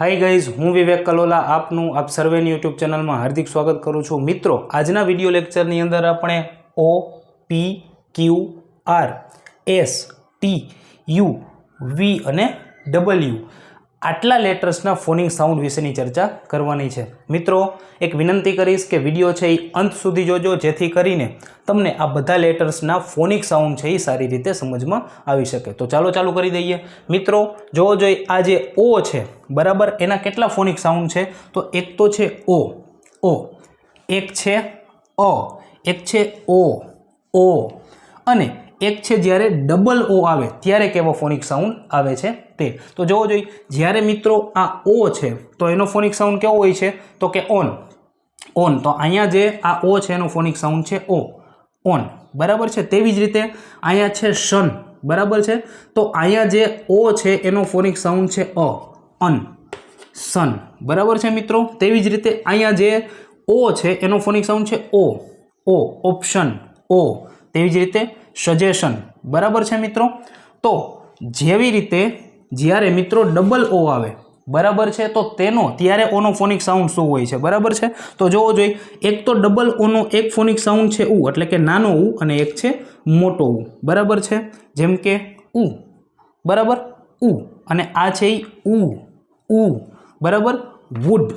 Hi guys હું વિવેક કલોલા આપનું આપ સર્વેની યુટ્યુબ ચેનલમાં હાર્દિક સ્વાગત કરું છું. મિત્રો, આજના વીડિયો લેક્ચરની અંદર આપણે O P Q R S T U V અને ડબલ્યુ આટલા લેટર્સના ફોનિંગ સાઉન્ડ વિશેની ચર્ચા કરવાની છે. મિત્રો, એક વિનંતી કરીશ કે વીડિયો છે એ અંત સુધી જોજો, જેથી કરીને તમને આ બધા લેટર્સના ફોનિક સાઉન્ડ છે એ સારી રીતે સમજમાં આવી શકે. તો ચાલો ચાલુ કરી દઈએ. મિત્રો, જોવો જોઈએ આ જે ઓ છે, બરાબર? એના કેટલા ફોનિક સાઉન્ડ છે? તો એક તો છે ઓ. ઓ. એક છે અ. એક છે ઓ. ઓ. અને એક છે જ્યારે ડબલ ઓ આવે, ત્યારે કેવો ફોનિક સાઉન્ડ આવે છે? તે. તો જોવો જોઈએ, જ્યારે મિત્રો આ ઓ છે, તો એનો ફોનિક સાઉન્ડ કેવો હોય છે? તો કે ઓન. ઓન. તો અહીંયા જે આ ઓ છે એનો ફોનિક સાઉન્ડ છે ઓ. ઓન. બરાબર છે? તેવી જ રીતે અહીંયા છે શન. બરાબર છે? તો અહીંયા જે ઓ છે એનો ફોનિક સાઉન્ડ છે અ. અન. સન. બરાબર છે મિત્રો? તેવી જ રીતે અહીંયા જે ઓ છે એનો ફોનિક સાઉન્ડ છે ઓ. ઓ. ઓપ્શન. ઓ. તેવી જ રીતે સજેશન. બરાબર છે મિત્રો? તો જેવી રીતે જ્યારે મિત્રો ડબલ ઓ આવે, બરાબર છે? તો તેનો, ત્યારે ઓનો ફોનિક સાઉન્ડ શું હોય છે, બરાબર છે? તો જોવો જોઈએ એક તો ડબલ ઓનો એક ફોનિક સાઉન્ડ છે ઉ એટલે કે નાનો ઉ અને એક છે મોટો ઉ બરાબર છે? જેમ કે ઉ બરાબર? ઉ અને આ છે ઉ ઉ બરાબર? વુડ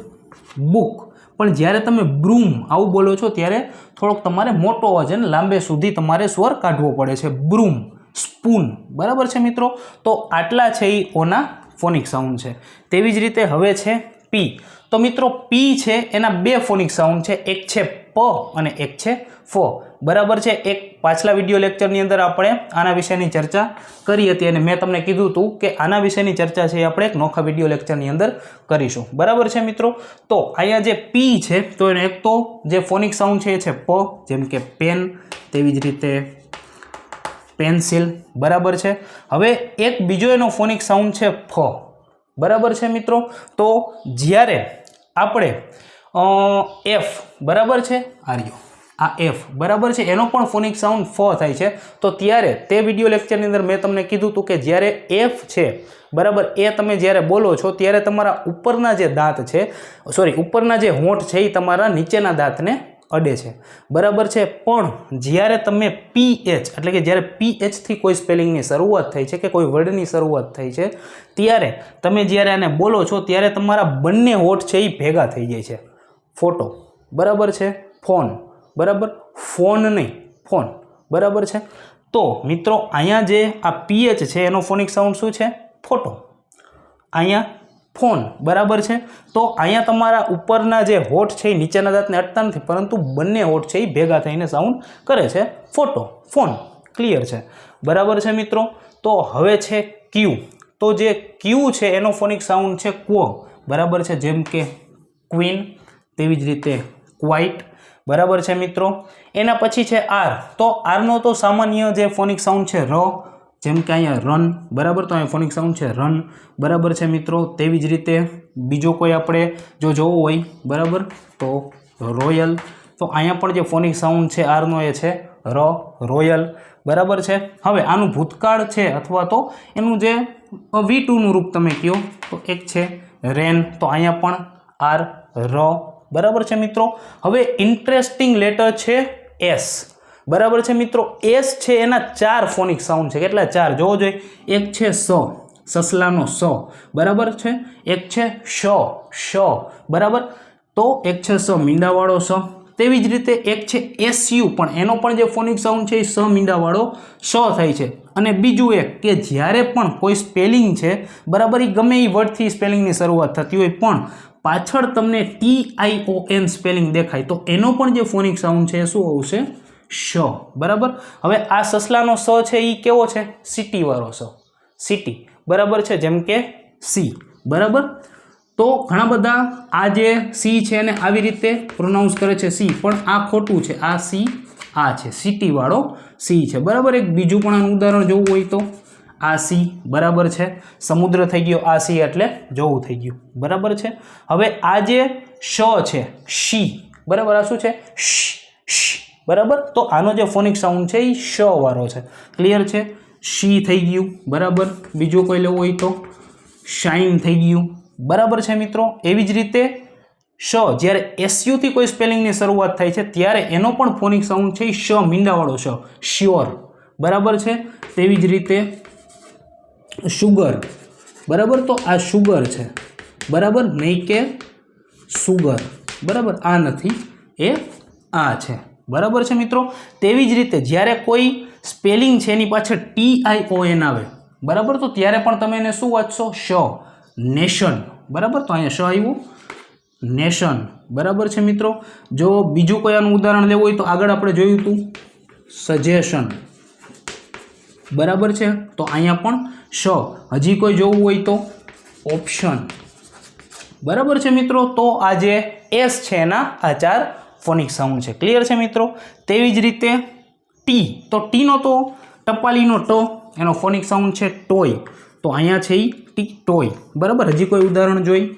બુક પણ જ્યારે તમે બ્રૂમ આવું બોલો છો, ત્યારે થોડોક તમારે મોટો અવાજ અને લાંબે સુધી તમારે સ્વર કાઢવો પડે છે બ્રૂમ સ્પૂન. બરાબર છે મિત્રો? તો આટલા છે એ ઓના ફોનિક સાઉન્ડ છે. તેવી જ રીતે હવે છે પી તો મિત્રો પી છે એના બે ફોનિક સાઉન્ડ છે. એક છે પ અને એક છે ફો. બરાબર છે? એક પાછલા વીડિયો લેક્ચરની અંદર આપણે આના વિશેની ચર્ચા કરી હતી અને મેં તમને કીધું હતું કે આના વિશેની ચર્ચા છે એ આપણે એક નોખા વીડિયો લેક્ચરની અંદર કરીશું. બરાબર છે મિત્રો? તો અહીંયા જે પી છે, તો એને એક તો જે ફોનિક સાઉન્ડ છે એ છે પ, જેમ કે પેન, તેવી જ રીતે પેન્સિલ, બરાબર છે? હવે એક બીજો એનો ફોનિક સાઉન્ડ છે ફ. બરાબર છે મિત્રો? તો જ્યારે આપણે એફ, બરાબર છે? આર્યો. આ એફ, બરાબર છે? એનો પણ ફોનિક સાઉન્ડ ફ થાય છે. તો ત્યારે તે વીડિયો લેક્ચરની અંદર મેં તમને કીધું હતું કે જ્યારે એફ છે, બરાબર, એ તમે જ્યારે બોલો છો, ત્યારે તમારા ઉપરના જે દાંત છે સોરી ઉપરના જે હોઠ છે એ તમારા નીચેના દાંતને અડે છે. બરાબર છે? પણ જ્યારે તમે પીએચ એટલે કે જ્યારે પીએચથી કોઈ સ્પેલિંગની શરૂઆત થઈ છે કે કોઈ વર્ડની શરૂઆત થઈ છે, ત્યારે તમે જ્યારે આને બોલો છો, ત્યારે તમારા બંને હોઠ છે એ ભેગા થઈ જાય છે. ફોટો. બરાબર છે? ફોન. બરાબર? ફોન નહીં. ફોન. બરાબર છે? તો મિત્રો, અહીંયા જે આ પીએચ છે, એનો ફોનિક સાઉન્ડ શું છે? ફોટો. અહીંયા ફોન, બરાબર છે? તો અહીંયા તમારા ઉપરના જે હોઠ છે એ નીચેના દાંતને અટતા નથી, પરંતુ બંને હોઠ છે એ ભેગા થઈને સાઉન્ડ કરે છે. ફોટો, ફોન ક્લિયર છે. બરાબર છે મિત્રો? તો હવે છે ક્યુ. તો જે ક્યુ છે એનો ફોનિક સાઉન્ડ છે ક્વો. બરાબર છે? જેમ કે ક્વીન તેવી જ રીતે ક્વાઇટ બરાબર છે મિત્રો? એના પછી છે આર. તો આરનો તો સામાન્ય જે ફોનિક સાઉન્ડ છે ર જેમ કે અહીંયા રન બરાબર? તો અહીંયા ફોનિક સાઉન્ડ છે રન બરાબર છે મિત્રો? તેવી જ રીતે બીજો કોઈ આપણે જો જોવો હોય, બરાબર? તો રોયલ તો અહીંયા પણ જે ફોનિક સાઉન્ડ છે આરનો એ છે, ર રોયલ બરાબર છે? હવે આનું ભૂતકાળ છે, અથવા તો એનું જે વી ટુનું રૂપ તમે કહો, તો એક છે રેન તો અહીંયા પણ આર ર. બરાબર છે મિત્રો? હવે ઇન્ટરેસ્ટિંગ લેટર છે એસ બરાબર છે મિત્રો? એસ છે એના ચાર ફોનિક સાઉન્ડ છે. કેટલા? ચાર. જોવો જોઈએ. એક છે સ. સસલાનો સ. બરાબર છે? એક છે શ. શ. બરાબર? તો એક છે સ, મીંડાવાળો સ. તેવી જ રીતે એક છે એસયુ પણ એનો પણ જે ફોનિક સાઉન્ડ છે એ સ, મીંડાવાળો સ થાય છે. અને બીજું એક કે જ્યારે પણ કોઈ સ્પેલિંગ છે, બરાબર એ ગમે એ વર્ડથી સ્પેલિંગની શરૂઆત થતી હોય, પણ પાછળ તમને T I O N spelling દેખાય. તો એનો પણ જે ફોનિક સાઉન્ડ છે એ શું આવશે? શ. બરાબર? હવે આ સસલાનો સ છે એ કેવો છે? સિટીવાળો સ. સિટી બરાબર છે? જેમ કે સી બરાબર? તો ઘણા બધા આ જે સી છે એને આવી રીતે પ્રોનાઉન્સ કરે છે સી પણ આ ખોટું છે. આ સી આ છે. સિટીવાળો સી છે. બરાબર? એક બીજું પણ આનું ઉદાહરણ જોવું હોય તો. આ સી બરાબર છે? સમુદ્ર થઈ ગયો. આ સી એટલે જોવું થઈ ગયું. બરાબર છે? હવે આ જે શ છે, શી. બરાબર? આ શું છે? શ. બરાબર? તો આનો જે ફોનિક સાઉન્ડ છે એ શ વાળો છે. ક્લિયર છે? શી થઈ ગયું. બરાબર? બીજું કોઈ લેવું હોય તો? શાઇન થઈ ગયું. બરાબર છે મિત્રો? એવી જ રીતે શ, જ્યારે એસયુથી કોઈ સ્પેલિંગની શરૂઆત થાય છે, ત્યારે એનો પણ ફોનિક સાઉન્ડ છે એ શ, મીંડાવાળો શ. શ્યોર બરાબર છે? તેવી જ રીતે શુગર બરાબર? તો આ શુગર છે. બરાબર? નહીં કે સુગર બરાબર? આ નથી. એ આ છે. બરાબર છે મિત્રો? તેવી જ રીતે જ્યારે કોઈ સ્પેલિંગ છે એની પાછળ ટી આઈ ઓ એન આવે, બરાબર? તો ત્યારે પણ તમે એને શું વાંચશો? શ. નેશન. બરાબર? તો અહીંયા શ આવ્યું. નેશન. બરાબર છે મિત્રો? જો બીજું કોઈ આનું ઉદાહરણ લેવું હોય તો આગળ આપણે જોયું હતું સજેશન. બરાબર છે? તો અહીંયા પણ શ. હજી કોઈ જોવું હોય તો ઓપ્શન. બરાબર છે મિત્રો? તો આ જે એસ છે એના આ ચાર ફોનિક સાઉન્ડ છે. ક્લિયર છે મિત્રો? તેવી જ રીતે ટી તો ટીનો તો ટપાલીનો ટ, એનો ફોનિક સાઉન્ડ છે ટોય. તો અહીંયા છે એ ટી ટોય. બરાબર? હજી કોઈ ઉદાહરણ જોઈ?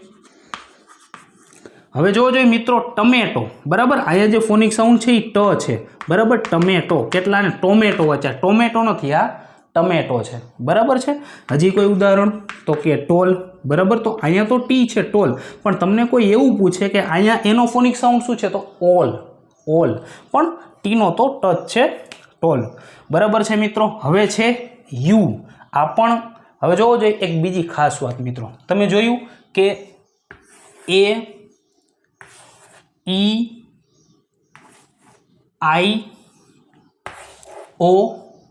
હવે જોવો જોઈએ મિત્રો, ટમેટો. બરાબર? અહીંયા જે ફોનિક સાઉન્ડ છે એ ટ છે. બરાબર? ટમેટો. કેટલાને? ટોમેટો વચ્ચે. ટોમેટો નથી આ. ટમેટો છે. બરાબર છે? હજી કોઈ ઉદાહરણ? તો કે ટોલ. બરાબર? તો અહીંયા તો ટી છે, ટોલ. પણ તમને કોઈ એવું પૂછે કે અહીંયા એનો ફોનિક સાઉન્ડ શું છે? તો ઓલ. ઓલ. પણ ટીનો તો ટચ છે, ટોલ. બરાબર છે મિત્રો? હવે છે યુ. આ પણ હવે જોવો જોઈએ એક બીજી ખાસ વાત મિત્રો. તમે જોયું કે એ, ઈ, આઈ, ઓ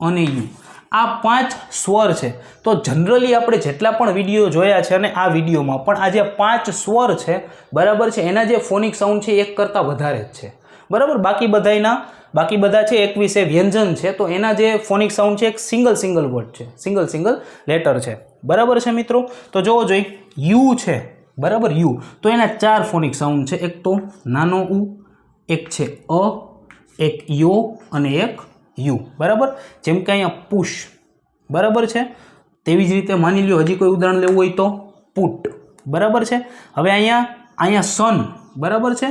અને યુ. આ પાંચ સ્વર છે. તો જનરલી આપણે જેટલા પણ વીડિયો જોયા છે અને આ વિડીયોમાં પણ આ જે પાંચ સ્વર છે, બરાબર છે, એના જે ફોનિક સાઉન્ડ છે, એક કરતાં વધારે જ છે. બરાબર? બાકી બધાના બાકી બધા છે એકવીસે વ્યંજન છે, તો એના જે ફોનિક સાઉન્ડ છે, એક સિંગલ સિંગલ વર્ડ છે. સિંગલ સિંગલ લેટર છે. બરાબર છે મિત્રો? તો જોવો જોઈએ યુ છે. બરાબર? યુ. તો એના ચાર ફોનિક સાઉન્ડ છે. એક તો નાનો ઉ, એક છે અ, એક યો અને એક યુ. બરાબર? જેમ કે અહીંયા પુશ. બરાબર છે? તેવી જ રીતે માની લ્યો, હજી કોઈ ઉદાહરણ લેવું હોય તો પુટ. બરાબર છે? હવે અહીંયા અહીંયા સન બરાબર છે?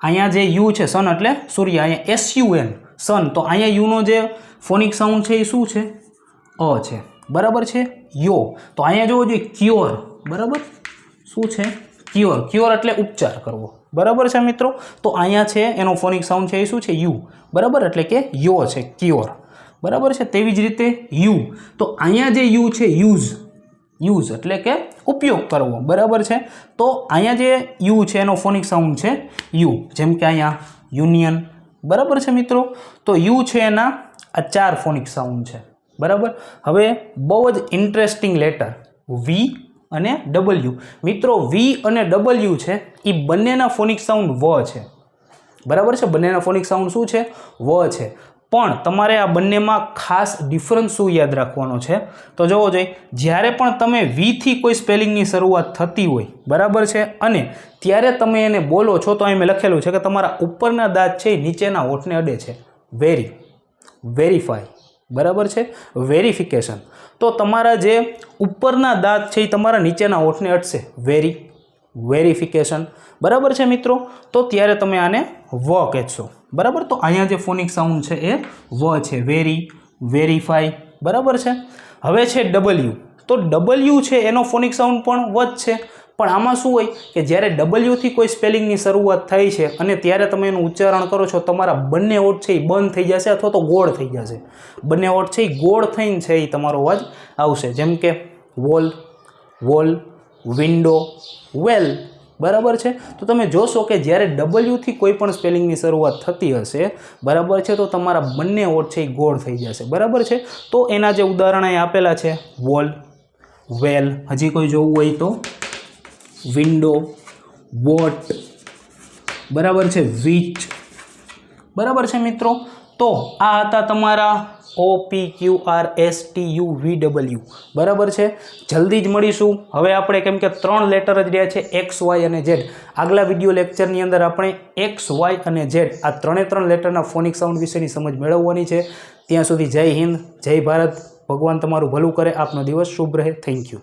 અહીંયા જે યુ છે સન એટલે સૂર્ય અહીંયા એસ યુ એન સન તો અહીંયા યુનો જે ફોનિક સાઉન્ડ છે એ શું છે? અ છે. બરાબર છે? યો. તો અહીંયા જોવો જોઈએ ક્યોર બરાબર? શું છે? ક્યોર ક્યોર એટલે ઉપચાર કરવો. બરાબર છે મિત્રો? તો અહીંયા છે, એનો ફોનિક સાઉન્ડ છે, એ શું છે? યુ. બરાબર? એટલે કે યો છે ક્યોર બરાબર છે? તેવી જ રીતે યુ. તો અહીંયા જે યુ છે, યુઝ. યુઝ એટલે કે ઉપયોગ કરવો. બરાબર છે? તો અહીંયા જે યુ છે, એનો ફોનિક સાઉન્ડ છે, યુ. જેમ કે અહીંયા યુનિયન. બરાબર છે મિત્રો? તો યુ છે એના આ ચાર ફોનિક સાઉન્ડ છે. બરાબર? હવે બહુ જ ઇન્ટરેસ્ટિંગ લેટર વી અને ડબલ્યુ મિત્રો વી અને ડબલ્યુ છે એ બંનેના ફોનિક સાઉન્ડ વ છે. બરાબર છે? બંનેના ફોનિક સાઉન્ડ શું છે? વ છે. પણ તમારે આ બંનેમાં ખાસ ડિફરન્સ શું યાદ રાખવાનો છે? તો જોવો જોઈએ, જ્યારે પણ તમે વીથી કોઈ સ્પેલિંગની શરૂઆત થતી હોય, બરાબર છે? અને ત્યારે તમે એને બોલો છો, તો અહીં મેં લખેલું છે કે તમારા ઉપરના દાંત છે નીચેના હોઠને અડે છે. વેરી વેરીફાઈ બરાબર છે? વેરિફિકેશન તો તમારા જે ઉપરના દાંત છે એ તમારા નીચેના હોઠને અટશે. વેરી વેરિફિકેશન બરાબર છે મિત્રો? તો ત્યારે તમે આને વ કહેશો. બરાબર? તો અહીંયા જે ફોનિક સાઉન્ડ છે એ વ છે. વેરી વેરીફાઈ બરાબર છે? હવે છે ડબલ્યુ તો ડબલ્યુ છે એનો ફોનિક સાઉન્ડ પણ વ છે. પણ આમાં શું હોય કે જ્યારે ડબલ્યુથી કોઈ સ્પેલિંગની શરૂઆત થઈ છે અને ત્યારે તમે એનું ઉચ્ચારણ કરો છો, તમારા બંને ઓટ છે એ બંધ થઈ જશે અથવા તો ગોળ થઈ જશે. બંને ઓટ છે એ ગોળ થઈને છે એ તમારો અવાજ આવશે. જેમ કે વોલ વોલ વિન્ડો વેલ બરાબર છે? તો તમે જોશો કે જ્યારે ડબલ્યુથી કોઈ પણ સ્પેલિંગની શરૂઆત થતી હશે, બરાબર છે, તો તમારા બંને ઓટ છે એ ગોળ થઈ જશે. બરાબર છે? તો એના જે ઉદાહરણ અહીં આપેલા છે વોલ વેલ હજી કોઈ જોવું હોય તો? વિન્ડો વોટ બરાબર છે વીચ બરાબર છે મિત્રો? તો આ હતા તમારા O P Q R S T U V W બરાબર છે? જલ્દી જ મળીશું. હવે આપણે કેમ કે ત્રણ લેટર જ રહ્યા છે એક્સ વાય અને ઝેડ આગલા વીડિયો લેક્ચરની અંદર આપણે એક્સ વાય અને ઝેડ આ ત્રણે ત્રણ લેટરના ફોનિક સાઉન્ડ વિશેની સમજ મેળવવાની છે. ત્યાં સુધી જય હિન્દ, જય ભારત. ભગવાન તમારું ભલું કરે. આપનો દિવસ શુભ રહે. Thank you